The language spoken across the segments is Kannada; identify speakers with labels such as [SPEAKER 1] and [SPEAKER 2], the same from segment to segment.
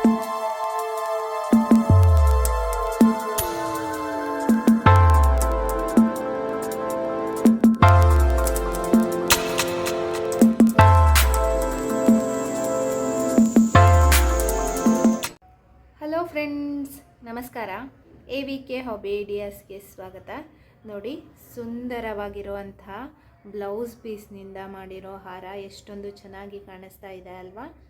[SPEAKER 1] ಹಲೋ ಫ್ರೆಂಡ್ಸ್ ನಮಸ್ಕಾರ. ಎ ವಿ ಕೆ ಹಾಬಿ ಐಡಿಯಾಸ್ಗೆ ಸ್ವಾಗತ. ನೋಡಿ ಸುಂದರವಾಗಿರುವಂಥ ಬ್ಲೌಸ್ ಪೀಸ್ನಿಂದ ಮಾಡಿರೋ ಹಾರ ಎಷ್ಟೊಂದು ಚೆನ್ನಾಗಿ ಕಾಣಿಸ್ತಾ ಇದೆ ಅಲ್ವಾ?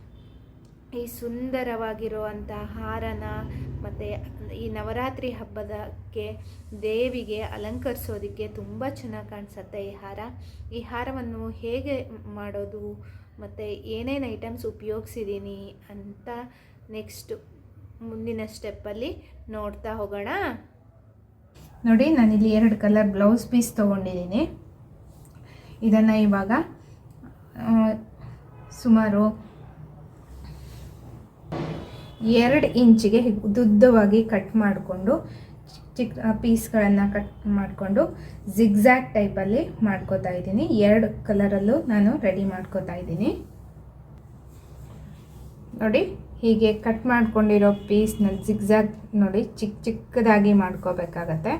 [SPEAKER 1] ಈ ಸುಂದರವಾಗಿರುವಂಥ ಹಾರನ ಮತ್ತು ಈ ನವರಾತ್ರಿ ಹಬ್ಬದಕ್ಕೆ ದೇವಿಗೆ ಅಲಂಕರಿಸೋದಕ್ಕೆ ತುಂಬ ಚೆನ್ನಾಗಿ ಕಾಣಿಸುತ್ತೆ ಈ ಹಾರ. ಈ ಹಾರವನ್ನು ಹೇಗೆ ಮಾಡೋದು, ಮತ್ತು ಏನೇನು ಐಟಮ್ಸ್ ಉಪಯೋಗಿಸಿದ್ದೀನಿ ಅಂತ ನೆಕ್ಸ್ಟ್ ಮುಂದಿನ ಸ್ಟೆಪ್ಪಲ್ಲಿ ನೋಡ್ತಾ ಹೋಗೋಣ. ನೋಡಿ, ನಾನಿಲ್ಲಿ ಎರಡು ಕಲರ್ ಬ್ಲೌಸ್ ಪೀಸ್ ತೊಗೊಂಡಿದ್ದೀನಿ ಇದನ್ನು ಇವಾಗ ಸುಮಾರು ಎರಡು ಇಂಚಿಗೆ ಉದ್ದುದ್ದವಾಗಿ ಕಟ್ ಮಾಡಿಕೊಂಡು ಚಿಕ್ಕ ಪೀಸ್ಗಳನ್ನು ಕಟ್ ಮಾಡಿಕೊಂಡು ಜಿಗ್ಜ್ಯಾಗ್ ಟೈಪಲ್ಲಿ ಮಾಡ್ಕೋತಾ ಇದ್ದೀನಿ. ಎರಡು ಕಲರಲ್ಲೂ ನಾನು ರೆಡಿ ಮಾಡ್ಕೋತಾ ಇದ್ದೀನಿ. ನೋಡಿ, ಹೀಗೆ ಕಟ್ ಮಾಡ್ಕೊಂಡಿರೋ ಪೀಸ್ನ ಜಿಗ್ಜ್ಯಾಗ್ ನೋಡಿ ಚಿಕ್ಕ ಚಿಕ್ಕದಾಗಿ ಮಾಡ್ಕೋಬೇಕಾಗತ್ತೆ.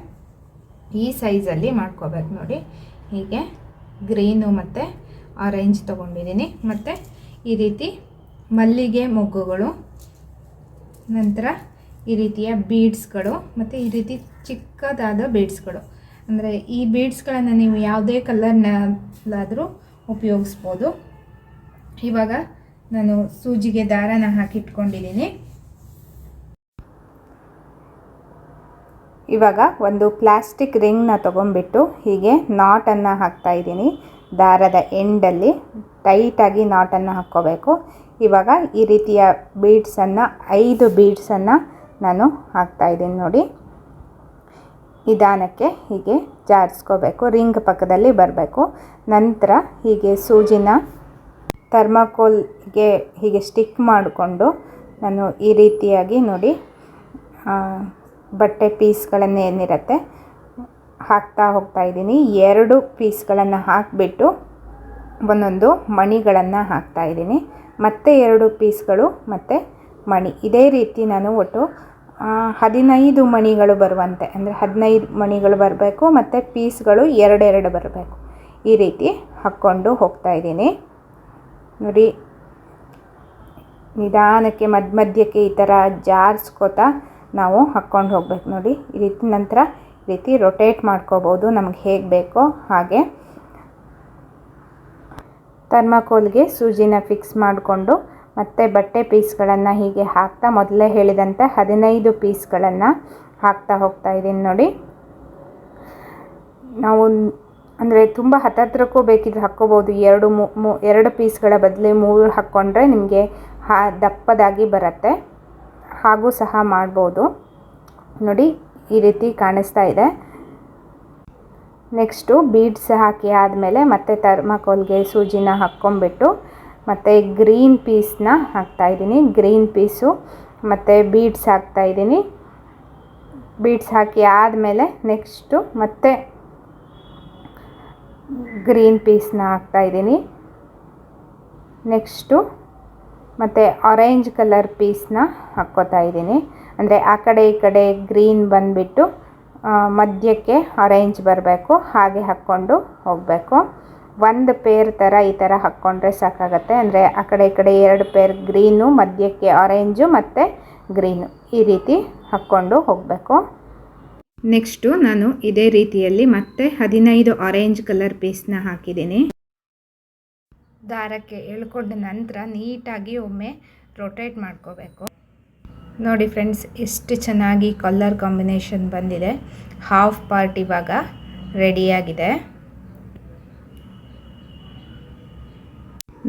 [SPEAKER 1] ಈ ಸೈಜಲ್ಲಿ ಮಾಡ್ಕೋಬೇಕು ನೋಡಿ. ಹೀಗೆ ಗ್ರೀನು ಮತ್ತು ಆರೆಂಜ್ ತೊಗೊಂಡಿದ್ದೀನಿ. ಮತ್ತು ಈ ರೀತಿ ಮಲ್ಲಿಗೆ ಮೊಗ್ಗುಗಳು ನಂತರ ಈ ರೀತಿಯ ಬೀಡ್ಸ್ಗಳು ಮತ್ತು ಈ ರೀತಿ ಚಿಕ್ಕದಾದ ಬೀಡ್ಸ್ಗಳು ಅಂದರೆ ಈ ಬೀಡ್ಸ್ಗಳನ್ನು ನೀವು ಯಾವುದೇ ಕಲರ್ನಲ್ಲಾದರೂ ಉಪಯೋಗಿಸ್ಬೋದು. ಇವಾಗ ನಾನು ಸೂಜಿಗೆ ದಾರನ ಹಾಕಿಟ್ಕೊಂಡಿದ್ದೀನಿ.
[SPEAKER 2] ಇವಾಗ ಒಂದು ಪ್ಲಾಸ್ಟಿಕ್ ರಿಂಗ್ನ ತೊಗೊಂಡ್ಬಿಟ್ಟು ಹೀಗೆ ನಾಟನ್ನು ಹಾಕ್ತಾ ಇದ್ದೀನಿ. ದಾರದ ಎಂಡಲ್ಲಿ ಟೈಟಾಗಿ ನಾಟನ್ನು ಹಾಕ್ಕೋಬೇಕು. ಇವಾಗ ಈ ರೀತಿಯ ಬೀಡ್ಸನ್ನು ಐದು ಬೀಡ್ಸನ್ನು ನಾನು ಹಾಕ್ತಾಯಿದ್ದೀನಿ ನೋಡಿ. ನಿಧಾನಕ್ಕೆ ಹೀಗೆ ಜಾರಿಸ್ಕೋಬೇಕು, ರಿಂಗ್ ಪಕ್ಕದಲ್ಲಿ ಬರಬೇಕು. ನಂತರ ಹೀಗೆ ಸೂಜಿನ ಥರ್ಮಾಕೋಲ್ಗೆ ಹೀಗೆ ಸ್ಟಿಕ್ ಮಾಡಿಕೊಂಡು ನಾನು ಈ ರೀತಿಯಾಗಿ ನೋಡಿ ಬಟ್ಟೆ ಪೀಸ್ಗಳನ್ನು ಏನಿರುತ್ತೆ ಹಾಕ್ತಾ ಹೋಗ್ತಾ ಇದ್ದೀನಿ. ಎರಡು ಪೀಸ್ಗಳನ್ನು ಹಾಕಿಬಿಟ್ಟು ಒಂದೊಂದು ಮಣಿಗಳನ್ನು ಹಾಕ್ತಾ ಇದ್ದೀನಿ. ಮತ್ತೆ ಎರಡು ಪೀಸ್ಗಳು, ಮತ್ತು ಮಣಿ. ಇದೇ ರೀತಿ ನಾನು ಒಟ್ಟು ಹದಿನೈದು ಮಣಿಗಳು ಬರುವಂತೆ. ಅಂದರೆ ಹದಿನೈದು ಮಣಿಗಳು ಬರಬೇಕು, ಮತ್ತು ಪೀಸ್ಗಳು ಎರಡೆರಡು ಬರಬೇಕು. ಈ ರೀತಿ ಹಾಕ್ಕೊಂಡು ಹೋಗ್ತಾ ಇದ್ದೀನಿ. ನೋಡಿ, ನಿಧಾನಕ್ಕೆ ಮಧ್ಯ ಮಧ್ಯಕ್ಕೆ ಈ ಥರ ಜಾರಿಸ್ಕೋತಾ ನಾವು ಹಾಕ್ಕೊಂಡು ಹೋಗ್ಬೇಕು. ನೋಡಿ, ಈ ರೀತಿ ನಂತರ ಈ ರೀತಿ ರೊಟೇಟ್ ಮಾಡ್ಕೋಬೋದು. ನಮ್ಗೆ ಹೇಗೆ ಬೇಕೋ ಹಾಗೆ. ಥರ್ಮಾಕೋಲ್ಗೆ ಸೂಜಿನ ಫಿಕ್ಸ್ ಮಾಡಿಕೊಂಡು ಮತ್ತು ಬಟ್ಟೆ ಪೀಸ್ಗಳನ್ನು ಹೀಗೆ ಹಾಕ್ತಾ ಮೊದಲೇ ಹೇಳಿದಂತೆ ಹದಿನೈದು ಪೀಸ್ಗಳನ್ನು ಹಾಕ್ತಾ ಹೋಗ್ತಾ ಇದ್ದೀನಿ ನೋಡಿ. ನಾವು ಅಂದರೆ ತುಂಬ ಹತ್ತತ್ರಕ್ಕೂ ಬೇಕಿದ್ರೆ ಹಾಕ್ಕೋಬೋದು. ಎರಡು ಮೂ, ಎರಡು ಪೀಸ್ಗಳ ಬದಲು ಮೂರು ಹಾಕ್ಕೊಂಡ್ರೆ ನಿಮಗೆ ಹಾ, ದಪ್ಪದಾಗಿ ಬರುತ್ತೆ. ಹಾಗೂ ಸಹ ಮಾಡ್ಬೋದು. ನೋಡಿ ಈ ರೀತಿ ಕಾಣಿಸ್ತಾ ಇದೆ. ನೆಕ್ಸ್ಟು ಬೀಡ್ಸ್ ಹಾಕಿ ಆದಮೇಲೆ ಮತ್ತೆ ಥರ್ಮಾಕೋಲ್ಗೆ ಸೂಜಿನ ಹಾಕ್ಕೊಂಬಿಟ್ಟು ಮತ್ತು ಗ್ರೀನ್ ಪೀಸ್ನ ಹಾಕ್ತಾಯಿದ್ದೀನಿ ಗ್ರೀನ್ ಪೀಸು, ಮತ್ತು ಬೀಡ್ಸ್ ಹಾಕ್ತಾಯಿದ್ದೀನಿ ಬೀಡ್ಸ್ ಹಾಕಿ ಆದಮೇಲೆ ನೆಕ್ಸ್ಟು ಮತ್ತೆ ಗ್ರೀನ್ ಪೀಸ್ನ ಹಾಕ್ತಾಯಿದ್ದೀನಿ ನೆಕ್ಸ್ಟು ಮತ್ತು ಆರೆಂಜ್ ಕಲರ್ ಪೀಸ್ನ ಹಾಕ್ಕೋತಾ ಇದ್ದೀನಿ. ಅಂದರೆ ಆ ಕಡೆ ಈ ಕಡೆ ಗ್ರೀನ್ ಬಂದುಬಿಟ್ಟು ಮಧ್ಯಕ್ಕೆ ಆರೆಂಜ್ ಬರಬೇಕು, ಹಾಗೆ ಹಾಕ್ಕೊಂಡು ಹೋಗಬೇಕು. ಒಂದು ಪೇರ್ ಥರ ಈ ಥರ ಹಾಕ್ಕೊಂಡ್ರೆ ಸಾಕಾಗತ್ತೆ. ಅಂದರೆ ಆ ಕಡೆ ಈ ಕಡೆ ಎರಡು ಪೇರ್ ಗ್ರೀನು ಮಧ್ಯಕ್ಕೆ ಆರೆಂಜು ಮತ್ತು ಗ್ರೀನು ಈ ರೀತಿ ಹಾಕ್ಕೊಂಡು ಹೋಗಬೇಕು.
[SPEAKER 1] ನೆಕ್ಸ್ಟು ನಾನು ಇದೇ ರೀತಿಯಲ್ಲಿ ಮತ್ತೆ ಹದಿನೈದು ಆರೆಂಜ್ ಕಲರ್ ಪೀಸ್ನ ಹಾಕಿದ್ದೀನಿ. ದಾರಕ್ಕೆ ಎಳ್ಕೊಂಡ ನಂತರ ನೀಟಾಗಿ ಒಮ್ಮೆ ರೊಟೇಟ್ ಮಾಡ್ಕೋಬೇಕು. ನೋಡಿ ಫ್ರೆಂಡ್ಸ್, ಎಷ್ಟು ಚೆನ್ನಾಗಿ ಕಲರ್ ಕಾಂಬಿನೇಷನ್ ಬಂದಿದೆ. ಹಾಫ್ ಪಾರ್ಟ್ ಇವಾಗ ರೆಡಿಯಾಗಿದೆ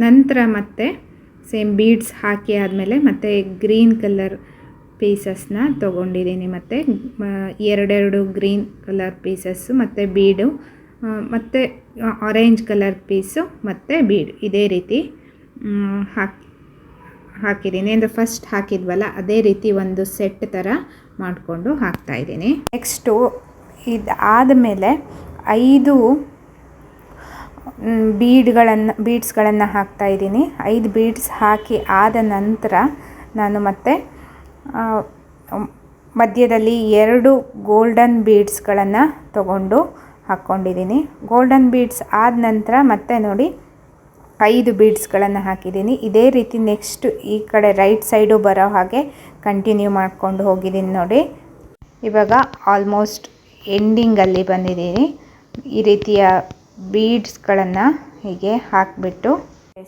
[SPEAKER 1] ನಂತರ ಮತ್ತೆ
[SPEAKER 2] ಸೇಮ್ ಬೀಡ್ಸ್ ಹಾಕಿ ಆದಮೇಲೆ ಮತ್ತೆ ಗ್ರೀನ್ ಕಲರ್ ಪೀಸಸ್ನ ತೊಗೊಂಡಿದ್ದೀನಿ ಮತ್ತು. ಎರಡೆರಡು ಗ್ರೀನ್ ಕಲರ್ ಪೀಸಸ್ಸು ಮತ್ತು ಬೀಡು ಮತ್ತು ಆರೆಂಜ್ ಕಲರ್ ಪೀಸು ಮತ್ತು ಬೀಡ್ ಇದೇ ರೀತಿ ಹಾಕಿ ಹಾಕಿದ್ದೀನಿ. ಅಂದರೆ ಫಸ್ಟ್ ಹಾಕಿದ್ವಲ್ಲ, ಅದೇ ರೀತಿ ಒಂದು ಸೆಟ್ ಥರ ಮಾಡಿಕೊಂಡು ಹಾಕ್ತಾಯಿದ್ದೀನಿ ನೆಕ್ಸ್ಟು ಇದು ಆದಮೇಲೆ ಐದು ಬೀಡ್ಗಳನ್ನು ಬೀಡ್ಸ್ಗಳನ್ನು ಹಾಕ್ತಾಯಿದ್ದೀನಿ ಐದು ಬೀಡ್ಸ್ ಹಾಕಿ ಆದ ನಂತರ ನಾನು ಮತ್ತೆ ಮಧ್ಯದಲ್ಲಿ ಎರಡು ಗೋಲ್ಡನ್ ಬೀಡ್ಸ್ಗಳನ್ನು ತಗೊಂಡು ಹಾಕ್ಕೊಂಡಿದ್ದೀನಿ ಗೋಲ್ಡನ್ ಬೀಡ್ಸ್ ಆದ ನಂತರ ಮತ್ತೆ ನೋಡಿ ಐದು ಬೀಡ್ಸ್ಗಳನ್ನು ಹಾಕಿದ್ದೀನಿ. ಇದೇ ರೀತಿ ನೆಕ್ಸ್ಟ್ ಈ ಕಡೆ ರೈಟ್ ಸೈಡು ಬರೋ ಹಾಗೆ ಕಂಟಿನ್ಯೂ ಮಾಡ್ಕೊಂಡು ಹೋಗಿದ್ದೀನಿ ನೋಡಿ. ಇವಾಗ ಆಲ್ಮೋಸ್ಟ್ ಎಂಡಿಂಗಲ್ಲಿ ಬಂದಿದ್ದೀನಿ. ಈ ರೀತಿಯ ಬೀಡ್ಸ್ಗಳನ್ನು ಹೀಗೆ ಹಾಕಿಬಿಟ್ಟು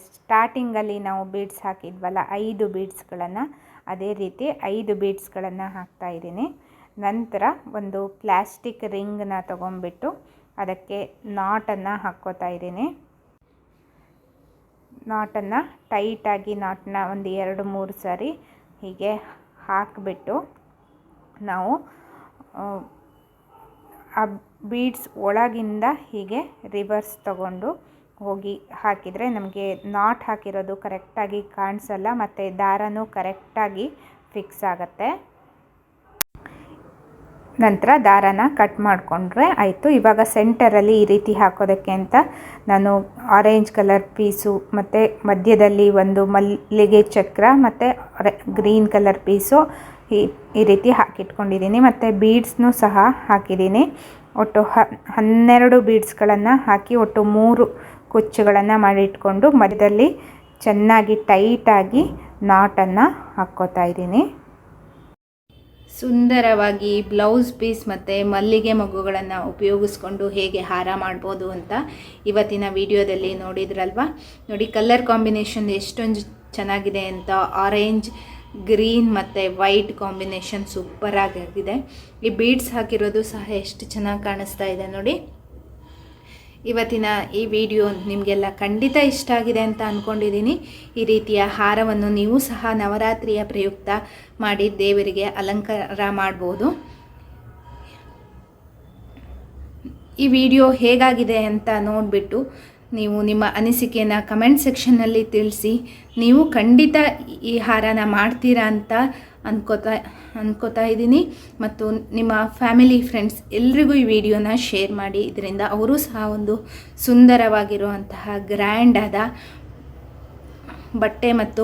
[SPEAKER 2] ಸ್ಟಾರ್ಟಿಂಗಲ್ಲಿ ನಾವು ಬೀಡ್ಸ್ ಹಾಕಿದ್ವಲ್ಲ, ಐದು ಬೀಡ್ಸ್ಗಳನ್ನು ಅದೇ ರೀತಿ ಐದು ಬೀಡ್ಸ್ಗಳನ್ನು ಹಾಕ್ತಾ ಇದ್ದೀನಿ. ನಂತರ ಒಂದು ಪ್ಲ್ಯಾಸ್ಟಿಕ್ ರಿಂಗನ್ನ ತೊಗೊಂಡ್ಬಿಟ್ಟು ಅದಕ್ಕೆ ನಾಟನ್ನು ಹಾಕ್ಕೋತಾ ಇದ್ದೀನಿ. ನಾಟನ್ನು ಟೈಟಾಗಿ ನಾಟನ್ನ ಒಂದು ಎರಡು ಮೂರು ಸಾರಿ ಹೀಗೆ ಹಾಕಿಬಿಟ್ಟು ನಾವು ಆ, ಬೀಡ್ಸ್ ಒಳಗಿಂದ ಹೀಗೆ ರಿವರ್ಸ್ ತಗೊಂಡು ಹೋಗಿ ಹಾಕಿದರೆ ನಮಗೆ ನಾಟ್ ಹಾಕಿರೋದು ಕರೆಕ್ಟಾಗಿ ಕಾಣಿಸಲ್ಲ ಮತ್ತು ದಾರನೂ ಕರೆಕ್ಟಾಗಿ ಫಿಕ್ಸ್ ಆಗುತ್ತೆ. ನಂತರ ದಾರಾನ ಕಟ್ ಮಾಡಿಕೊಂಡ್ರೆ ಆಯಿತು. ಇವಾಗ ಸೆಂಟರಲ್ಲಿ ಈ ರೀತಿ ಹಾಕೋದಕ್ಕೆ ಅಂತ ನಾನು ಆರೆಂಜ್ ಕಲರ್ ಪೀಸು ಮತ್ತು ಮಧ್ಯದಲ್ಲಿ ಒಂದು ಮಲ್ಲಿಗೆ ಚಕ್ರ ಮತ್ತು ಗ್ರೀನ್ ಕಲರ್ ಪೀಸು ಈ ಈ ರೀತಿ ಹಾಕಿಟ್ಕೊಂಡಿದ್ದೀನಿ. ಮತ್ತು ಬೀಡ್ಸ್ನೂ ಸಹ ಹಾಕಿದ್ದೀನಿ. ಒಟ್ಟು ಹ, ಹನ್ನೆರಡು ಬೀಡ್ಸ್ಗಳನ್ನು ಹಾಕಿ ಒಟ್ಟು ಮೂರು ಕುಚ್ಚುಗಳನ್ನು ಮಾಡಿಟ್ಕೊಂಡು ಮಧ್ಯದಲ್ಲಿ ಚೆನ್ನಾಗಿ ಟೈಟಾಗಿ ನಾಟನ್ನು ಹಾಕ್ಕೋತಾ ಇದ್ದೀನಿ.
[SPEAKER 1] ಸುಂದರವಾಗಿ ಬ್ಲೌಸ್ ಪೀಸ್ ಮತ್ತು ಮಲ್ಲಿಗೆ ಮಗ್ಗುಗಳನ್ನು ಉಪಯೋಗಿಸ್ಕೊಂಡು ಹೇಗೆ ಹಾರ ಮಾಡ್ಬೋದು ಅಂತ ಇವತ್ತಿನ ವಿಡಿಯೋದಲ್ಲಿ ನೋಡಿದ್ರಲ್ವಾ? ನೋಡಿ, ಕಲರ್ ಕಾಂಬಿನೇಷನ್ ಎಷ್ಟೊಂದು ಚೆನ್ನಾಗಿದೆ ಅಂತ ಆರೆಂಜ್, ಗ್ರೀನ್ ಮತ್ತು ವೈಟ್ ಕಾಂಬಿನೇಷನ್ ಸೂಪರಾಗಿದೆ. ಈ ಬೀಡ್ಸ್ ಹಾಕಿರೋದು ಸಹ ಎಷ್ಟು ಚೆನ್ನಾಗಿ ಕಾಣಿಸ್ತಾ ಇದೆ ನೋಡಿ. ಇವತ್ತಿನ ಈ ವಿಡಿಯೋ ನಿಮಗೆಲ್ಲ ಖಂಡಿತ ಇಷ್ಟ ಆಗಿದೆ ಅಂತ ಅಂದ್ಕೊಂಡಿದ್ದೀನಿ ಈ ರೀತಿಯ ಹಾರವನ್ನು ನೀವು ಸಹ ನವರಾತ್ರಿಯ ಪ್ರಯುಕ್ತ ಮಾಡಿ ದೇವರಿಗೆ ಅಲಂಕಾರ ಮಾಡ್ಬೋದು. ಈ ವಿಡಿಯೋ ಹೇಗಾಗಿದೆ ಅಂತ ನೋಡಿಬಿಟ್ಟು ನೀವು ನಿಮ್ಮ ಅನಿಸಿಕೆಯನ್ನು ಕಮೆಂಟ್ ಸೆಕ್ಷನ್ನಲ್ಲಿ ತಿಳಿಸಿ. ನೀವು ಖಂಡಿತ ಈ ಹಾರನ ಮಾಡ್ತೀರಾ ಅಂತ ಅನ್ಕೋತಾ ಅಂದ್ಕೋತಾ ಇದ್ದೀನಿ. ಮತ್ತು ನಿಮ್ಮ ಫ್ಯಾಮಿಲಿ, ಫ್ರೆಂಡ್ಸ್ ಎಲ್ರಿಗೂ ಈ ವಿಡಿಯೋನ ಶೇರ್ ಮಾಡಿ. ಇದರಿಂದ ಅವರು ಸಹ ಒಂದು ಸುಂದರವಾಗಿರುವಂತಹ ಗ್ರ್ಯಾಂಡ್ ಆದ ಬಟ್ಟೆ ಮತ್ತು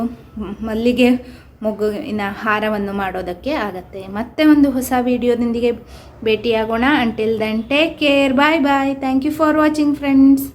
[SPEAKER 1] ಮಲ್ಲಿಗೆ ಮಗುವಿನ ಹಾರವನ್ನು ಮಾಡೋದಕ್ಕೆ ಆಗತ್ತೆ. ಮತ್ತೆ ಒಂದು ಹೊಸ ವಿಡಿಯೋದೊಂದಿಗೆ ಭೇಟಿಯಾಗೋಣ. Until then take care bye bye thank you for watching friends